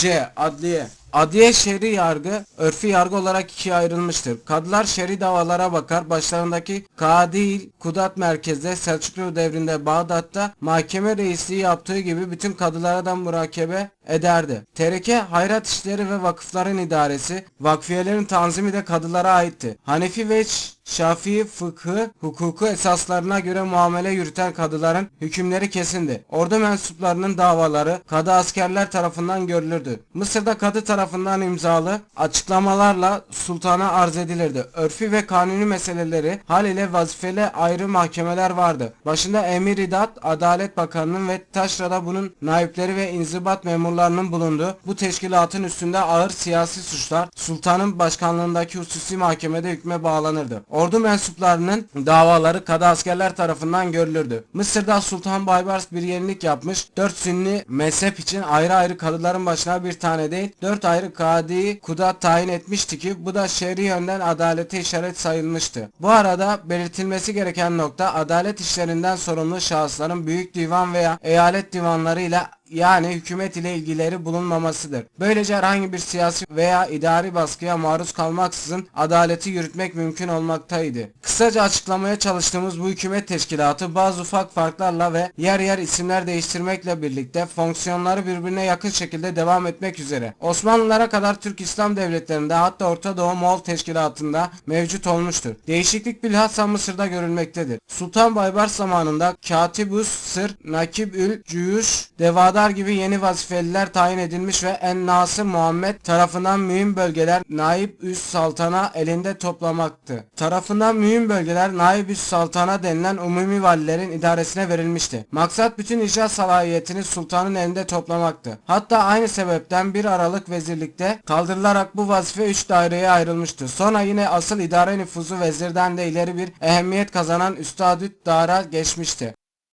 C. Adliye Adliye şer'i yargı, örfi yargı olarak ikiye ayrılmıştır. Kadılar şer'i davalara bakar. Başlarındaki Kadil, Kudat merkezde Selçuklu devrinde Bağdat'ta mahkeme reisliği yaptığı gibi bütün kadılara da murakebe ederdi. Tereke, hayrat işleri ve vakıfların idaresi, vakfiyelerin tanzimi de kadılara aitti. Hanefi ve Şafii fıkhı, hukuku esaslarına göre muamele yürüten kadıların hükümleri kesindi. Ordu mensuplarının davaları kadı askerler tarafından görülürdü. Mısır'da kadı tarafından imzalı açıklamalarla sultana arz edilirdi. Örfi ve kanuni meseleleri hal ile vazifeli ayrı mahkemeler vardı. Başında Emir İdat, Adalet Bakanı'nın ve taşrada bunun naipleri ve inzibat memurlarının bulunduğu bu teşkilatın üstünde ağır siyasi suçlar sultanın başkanlığındaki hususi mahkemede hükme bağlanırdı. Ordu mensuplarının davaları kadı askerler tarafından görülürdü. Mısır'da Sultan Baybars bir yenilik yapmış. Dört sünni mezhep için ayrı ayrı kadıların başına bir tane değil, dört ayrı kadi kudat tayin etmişti ki bu da şer'i yönden adalete işaret sayılmıştı. Bu arada belirtilmesi gereken nokta adalet işlerinden sorumlu şahısların büyük divan veya eyalet divanlarıyla yani hükümet ile ilgileri bulunmamasıdır. Böylece herhangi bir siyasi veya idari baskıya maruz kalmaksızın adaleti yürütmek mümkün olmaktaydı. Kısaca açıklamaya çalıştığımız bu hükümet teşkilatı bazı ufak farklarla ve yer yer isimler değiştirmekle birlikte fonksiyonları birbirine yakın şekilde devam etmek üzere. Osmanlılara kadar Türk İslam devletlerinde hatta Orta Doğu Moğol teşkilatında mevcut olmuştur. Değişiklik bilhassa Mısır'da görülmektedir. Sultan Baybars zamanında Katibus Sır, Nakibül Cüyüş, Devadar gibi yeni vazifeliler tayin edilmiş ve En Nasır Muhammed tarafından mühim bölgeler Naib Üst Saltan'a elinde toplamaktı. Tarafından mühim bölgeler Naib Üst Saltan'a denilen umumi valilerin idaresine verilmişti. Maksat bütün icra salahiyetini sultanın elinde toplamaktı. Hatta aynı sebepten 1 Aralık vezirlikte kaldırılarak bu vazife 3 daireye ayrılmıştı. Sonra yine asıl idare nüfuzu vezirden de ileri bir ehemmiyet kazanan Üstadüt Dara geçmişti.